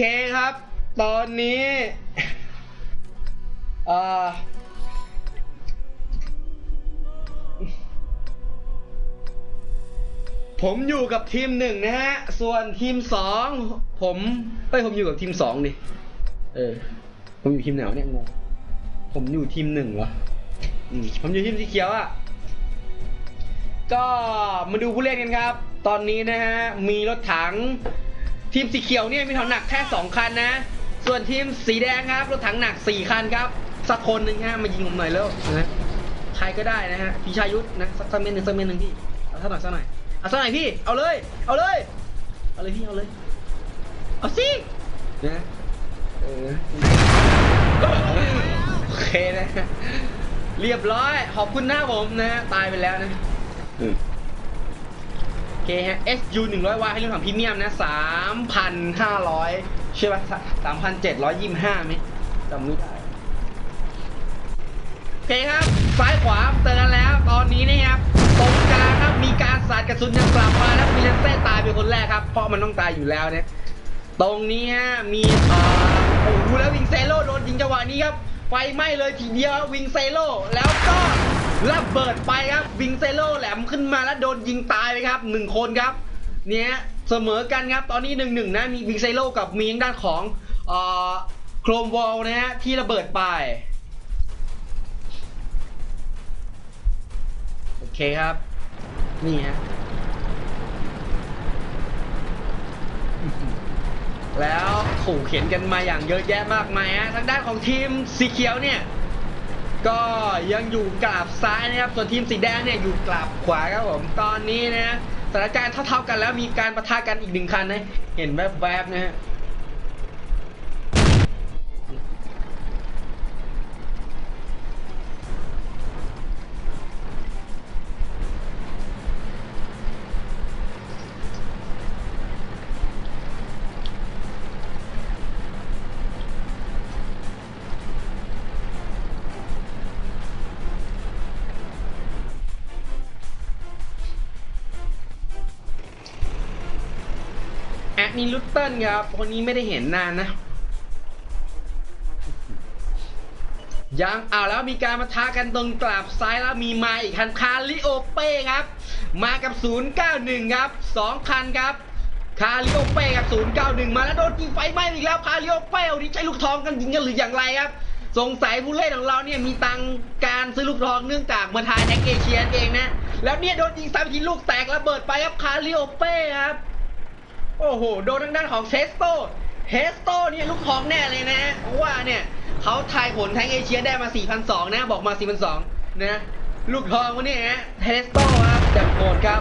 เคครับ ตอนนี้เอ่อผมอยู่กับทีมหนึ่งนะฮะ ส่วนทีมสองผมเอ้ยผมอยู่กับทีมสองดิ เออ ผมอยู่ทีมไหนวะเนี่ยงง ผมอยู่ทีมหนึ่งเหรออืมผมอยู่ทีมสีเขียวอะ ก็มาดูผู้เล่นกันครับ ตอนนี้นะฮะ มีรถถัง ทีมสีเขียวเนี่ยมีถังหนักแค่ 2 คันนะ ส่วนทีมสีแดงครับรถถังหนัก 4 คันครับ สักคนหนึ่งฮะมายิงผมหน่อยแล้วนะใครก็ได้นะฮะพี่ชายุทธนะสักสักเม็ดหนึ่งสักเม็ดหนึ่งพี่เอาสักหน่อยสักหน่อยเอาสักหน่อยพี่เอาเลย เอาเลยเอาเลยพี่เอาเลยเอาสินะเออโอเคนะเรียบร้อยขอบคุณหน้าผมนะตายไปแล้วนะโอ เคฮะ SU 100วาให้เรื่องของพรีเมียมนะ3,500ใช่ป่ะ3,725ไหมจำไม่ได้โอเคครับ ซ้ายขวาเตือนแล้วตอนนี้นะครับตรงกลางครับมีการสาดกระสุนยังกลับมาแล้วมีเลนเซ่ตายเป็นคนแรกครับ เพราะมันต้องตายอยู่แล้วเนี่ยตรงนี้ฮะมีอ่อโอ้โหดูแล้ววิงเซโลโดนยิงจังหวะนี้ครับไฟไหม้เลยทีเดียววิงเซโลแล้วก็ ระเบิดไปครับวิงเซโลแหลมขึ้นมาแล้วโดนยิงตายไปครับหนึ่งคนครับเนี่ยเสมอกันครับตอนนี้หนึ่งหนึ่งนะมีวิงเซโลกับมีทางด้านของเอ่อโครมวอลนะฮะที่ระเบิดไปโอเคครับ นี่ฮะแล้วขู่เข็นกันมาอย่างเยอะแยะมากมายฮะทางด้านของทีมสีเขียวเนี่ย ก็ยังอยู่กราบซ้ายนะครับ ส่วนทีมสีแดงเนี่ยอยู่กราบขวาครับผมตอนนี้นะสถานการณ์เท่าๆกันแล้วมีการประทะกันอีกหนึ่งคันนะเห็นแวบๆนะฮะ แอดมินลุตเติ้ลครับ คนนี้ไม่ได้เห็นนานนะ ยังเอาแล้วมีการมาท้ากันตรงกราบซ้ายแล้วมีมาอีกคันคาริโอเป้ครับ มากับ 091 ครับ 2 คันครับ คาริโอเป้กับ 091 มาแล้วโดนยิงไฟไหม้อีกแล้วคาริโอเป้วันนี้ใช้ลูกทองกันยิงกันหรืออย่างไรครับสงสัยผู้เล่นของเราเนี่ยมีตังการซื้อลูกทองเนื่องจากมาทายแอคเอเชียนเองนะ แล้วเนี่ยโดนยิงซ้ำทีลูกแตกระเบิดไปครับคาริโอเป้ครับ โอ้โห โดนทางด้านของเทสโตเทสโตเนี่ยลูกทองแน่เลยนะเพราะว่าเนี่ยเขาทายผลแทงเอเชียได้มา 4,200 นะ บอกมา 4,200 นะ ลูกทองวันนี้ฮะเทสโตครับจับโหดครับ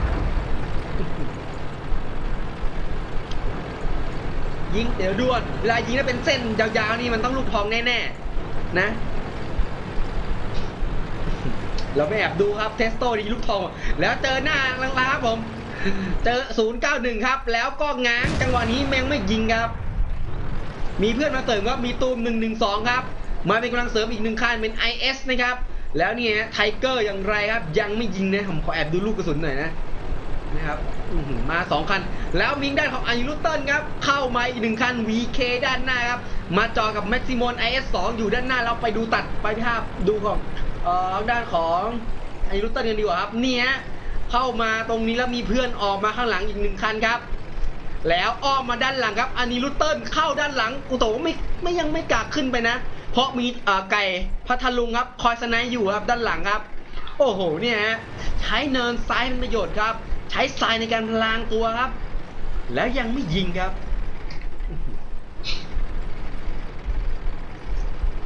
ยิงเดี๋ยวด่วน เวลายิงแล้วเป็นเส้นยาวๆนี่มันต้องลูกทองแน่ๆ นะ เราไปแอบดูครับเทสโตดีลูกทอง แล้วเจอหน้าลังๆครับผม เจอ 091 ครับ แล้วก็ง้างจังหวะนี้แมงไม่ยิงครับ มีเพื่อนมาเสริมครับมีตูม 112 ครับ มาเป็นกำลังเสริมอีกหนึ่งคันเป็น IS นะครับ แล้วนี่ยไทเกอร์อย่างไรครับ ยังไม่ยิงนะ ผมขอแอบดูลูกกระสุนหน่อยนะนะครับอื้อหือมา2คัน แล้วมิงด้านของอายุลุตเติ้ลครับ เข้ามาอีกหนึ่งคัน VK ด้านหน้าครับ มาจอกับแม็กซิมอน IS 2 อยู่ด้านหน้าเราไปดูตัดไปภาพดูของเอ่อด้านของอายุลุตเติ้ลกันดีกว่าครับ เนี่ย เข้ามาตรงนี้แล้วมีเพื่อนออกมาข้างหลังอีกหนึ่งคันครับ แล้วอ้อมมาด้านหลังครับอานิลุตเติ้ลเข้าด้านหลังกูโตไม่ไม่ยังไม่กล้าขึ้นไปนะ เพราะมีไก่พัทลุงครับ คอยสไนด์อยู่ครับด้านหลังครับ โอ้โหเนี่ยฮะใช้เนินซ้ายเป็นประโยชน์ครับ ใช้ทรายในการพลางตัวครับ แล้วยังไม่ยิงครับ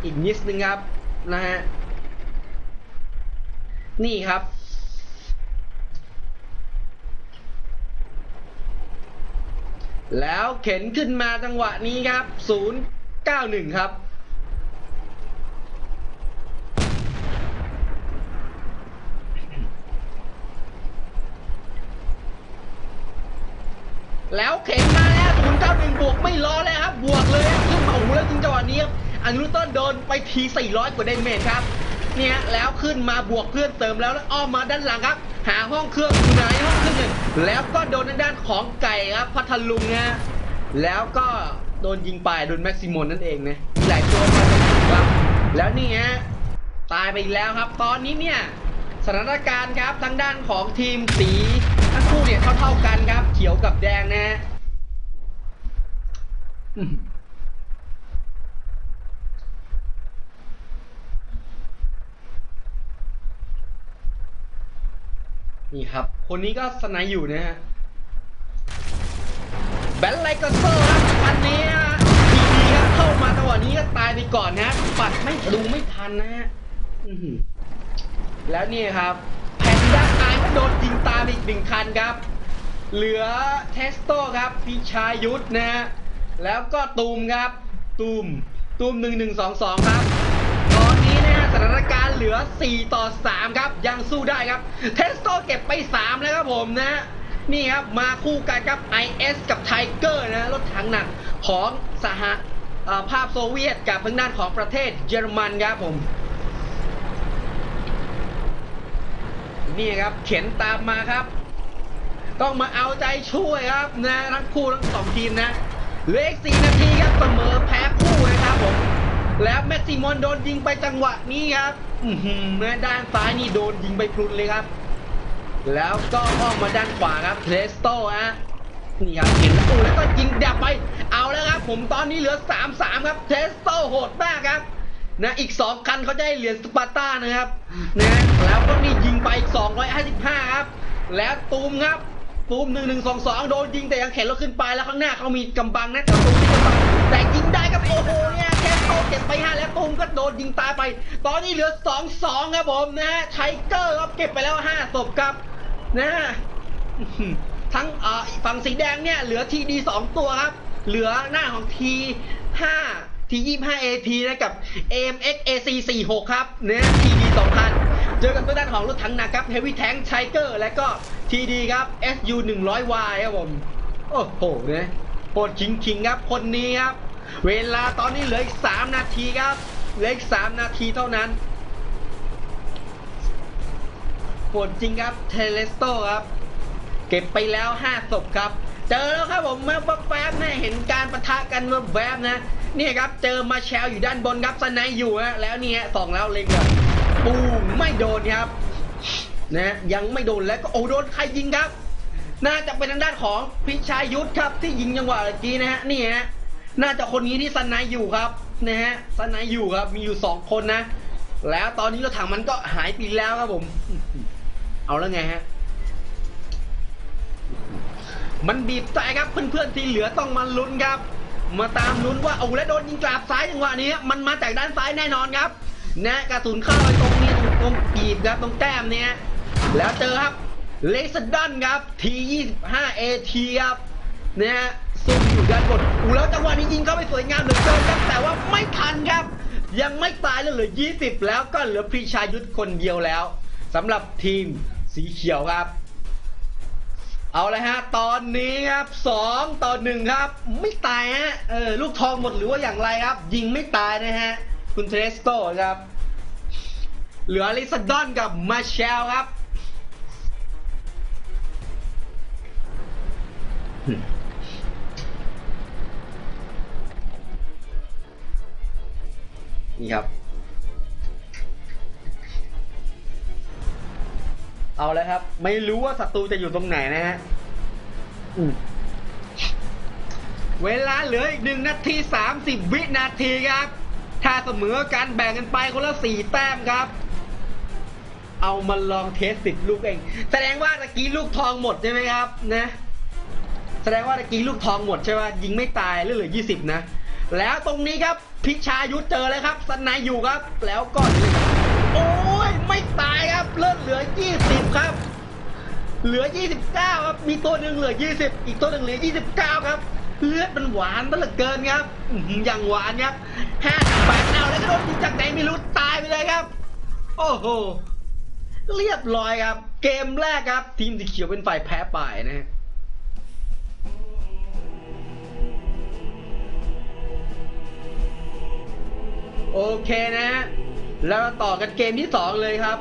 อีกนิดนึงครับนะฮะนี่ครับ แล้วเข็นขึ้นมาจังหวะนี้ครับ 091 ครับ แล้วเข็นมาแล้ว 091 บวกไม่รอแล้วครับ บวกเลยขึ้นมาโอ้โหแล้วจริงจังหวะนี้ครับอนุรุตเต้นโดนไปที 400 กว่าเดนเมจครับ เนี่ยแล้วขึ้นมาบวกเพื่อนเติมแล้วแล้วอ้อมมาด้านหลังครับ หาห้องเครื่องอยู่ไหนห้องเครื่องหนึ่งแล้วก็โดนด้านของไก่ครับพัทลุงนะแล้วก็โดนยิงไปโดนแม็กซิมอนนั่นเองนะหลายตัวมาจากไหนครับแล้วนี่ฮะตายไปอีกแล้วครับ ตอนนี้เนี่ยสถานการณ์ครับทางด้านของทีมสีทั้งคู่เนี่ยเท่าๆกันครับ เขียวกับแดงนะฮะ นี่ครับ คนนี้ก็สไนด์อยู่นะฮะแบนไลกเซอร์ครับอันนี้ทีดีครับเข้ามาจังหวะนี้ก็ตายไปก่อนนะปัดไม่ดูไม่ทันนะฮะแล้วนี่ครับแผ่นด้านซ้ายก็โดนยิงตามอีกหนึ่งคันครับ เหลือเทสโต้ครับพิชายุทธนะฮะแล้วก็ตูมครับ ตูมตูมหนึ่งหนึ่งสองสองครับ ตอนนี้นะฮะสถานการณ์เหลือ 4 ต่อ 3 ครับ ยังสู้ได้ครับ เทสโตเก็บไป 3 แล้วครับผมนะ นี่ครับ มาคู่กันครับ IS กับไทเกอร์นะ รถถังหนักของสหภาพโซเวียตกับทางด้านของประเทศเยอรมันครับผม นี่ครับ เข็นตามมาครับ ต้องมาเอาใจช่วยครับนะทั้งคู่ทั้งสองทีมนะเหลืออีกสี่นาทีครับเสมอแพ้คู่นะครับผม แล้วแม็กซิมอนโดนยิงไปจังหวะนี้ครับอือหือด้านซ้ายนี่โดนยิงไปพลุนเลยครับ แล้วก็อ้อมมาด้านขวาครับเทสโต้ฮะนี่ครับเห็นแล้วโอ้แล้วก็ยิงดับไป เอาแล้วครับ ผมตอนนี้เหลือ 3-3 ครับ เทสโต้โหดมากครับนะอีก 2 คันเขาได้เหรียญสปาร์ต้านะครับนะแล้วก็นี่ยิงไปอีก255 ครับ แล้วตูมครับ ตูม1 1 2 2โดนยิงแต่ยังเข็นรถขึ้นไปแล้วข้างหน้าเขามีกำบังนะแต่ตูมมีกำบังแต่ยิงได้ครับโอ้โหเนี่ยเทสโต้เก็บไป5แล้วตูมก็โดนยิงตายไป ตอนนี้เหลือ2 2ครับผมนะฮะไทเกอร์ครับเก็บไปแล้ว5ศพครับนะฮะทั้งเอ่อฝั่งสีแดงเนี่ยเหลือทีดีสองตัวครับ เหลือหน้าของทีห้าทียี่ห้าเอทีนะกับ AMX AC 46 ครับเนี่ยทีดีสองคัน เจอกันตัวด้านของรถถังหนักครับ Heavy Tank Tiger และก็ทีดีครับ SU 100Y ครับผม โอ้โหเนี่ยโคตรคิงคิงครับคนนี้ครับ เวลาตอนนี้เหลืออีก 3 นาทีครับเหลืออีก 3 นาทีเท่านั้นโหดจริงครับเทเลสโตครับ เก็บไปแล้ว 5 ศพครับ เจอแล้วครับผมเมื่อแป๊บๆนะเห็นการประทะกันเมื่อแวบนะนี่ครับเจอมาแชลอยู่ด้านบนครับสไนด์อยู่ฮะแล้วเนี่ยสองแล้วเล็งแบบ ปูไม่โดนครับนะยังไม่โดนแล้วก็โอ้โดนใครยิงครับ น่าจะเป็นทางด้านของพิชายุทธครับที่ยิงจังหวะเมื่อกี้นะฮะนี่ฮะน่าจะคนนี้ที่สนด์อยู่ครับนะฮะสนด์อยู่ครับมีอยู่สองคนนะ แล้วตอนนี้รถถังมันก็หายไปแล้วครับผม เอาแล้วไงฮะมันบีบใจครับเพื่อนๆที่เหลือต้องมาลุ้นครับ มาตามลุ้นว่าโอ้แล้วโดนยิงกราบซ้ายจังหวะนี้ มันมาจากด้านซ้ายแน่นอนครับ นะกระสุนเข้าไปตรงนี้ตรงตรงกีบครับตรงแต้มเนี้ยแล้วเจอครับเลสดันครับ T25 AT ครับนะฮะซุ่มอยู่ด้านบนอูแล้วจังหวะนี้ยิงเข้าไปสวยงามเหลือเกินครับแต่ว่าไม่ทันครับ ยังไม่ตายเลยเหลือ 20 แล้วก็เหลือพรีชายุทธคนเดียวแล้วสำหรับทีมสีเขียวครับ เอาเลยฮะ ตอนนี้ครับสองต่อหนึ่งครับ ไม่ตายฮะเออลูกทองหมดหรือว่าอย่างไรครับ ยิงไม่ตายนะฮะ คุณเทรสโตครับ เหลืออลิซาดอนกับมาเชลครับ นี่ครับ เอาแล้วครับ ไม่รู้ว่าศัตรูจะอยู่ตรงไหนนะฮะอืมเวลาเหลืออีกหนึ่งนาทีสามสิบวินาทีครับ ถ้าเสมอกันแบ่งกันไปคนละสี่แต้มครับ เอามาลองเทสสิบลูกเอง แสดงว่าตะกี้ลูกทองหมดใช่ไหมครับนะ แสดงว่าตะกี้ลูกทองหมดใช่ไหมยิงไม่ตายเหลือยี่สิบนะ แล้วตรงนี้ครับพิชายุทธเจอเลยครับสนายอยู่ครับ แล้วก็โอ้ยไม่ตายครับเริ่มเหลือยี่สิบครับ เหลือ29ครับมีตัวหนึ่งเหลือ20อีกตัวหนึ่งเหลือ29ครับ เลือดมันหวานมันเหลือเกินครับอย่างหวานครับ58เอาแล้วก็โดนยิงจากไหนไม่รู้ตายไปเลยครับ โอ้โหเรียบร้อยครับ เกมแรกครับ ทีมสีเขียวเป็นฝ่ายแพ้ไปนะฮะโอเคนะ แล้วมาต่อกันเกมที่ 2 เลยครับ